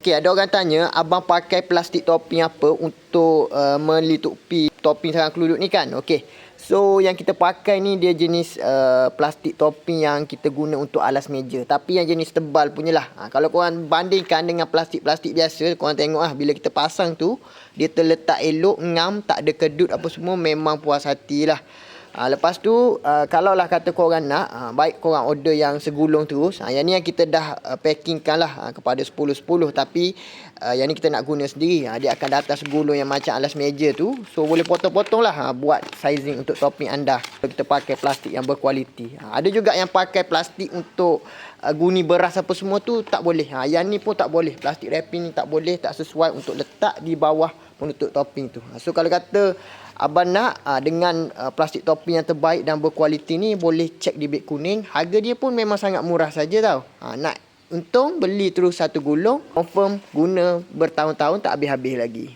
Okey, ada orang tanya, abang pakai plastik topping apa untuk uh, melitupi topping sarang keluduk ni kan? Okey. So, yang kita pakai ni dia jenis uh, plastik topping yang kita guna untuk alas meja. Tapi yang jenis tebal punya lah. Ha, kalau korang bandingkan dengan plastik-plastik biasa, korang tengok lah bila kita pasang tu, dia terletak elok, ngam, tak ada kedut apa semua, memang puas hati lah. Ha, lepas tu uh, kalau lah kata korang nak uh, baik korang order yang segulung terus. Ha, yang ni yang kita dah uh, packingkan lah uh, kepada 10-10 tapi uh, yang ni kita nak guna sendiri. Ha, dia akan datang segulung yang macam alas meja tu. So boleh potong-potong lah ha, buat sizing untuk topping anda. Kita pakai plastik yang berkualiti. Ha, ada juga yang pakai plastik untuk uh, guni beras apa semua tu tak boleh. Ha, yang ni pun tak boleh. Plastik wrapping ni tak boleh, tak sesuai untuk letak di bawah penutup topping tu. Ha, so kalau kata abang nak uh, dengan uh, plastik topping yang terbaik dan berkualiti ni boleh cek di beg kuning. Harga dia pun memang sangat murah saja tau. Ha, nak untung beli terus satu gulung, confirm guna bertahun-tahun tak habis-habis lagi.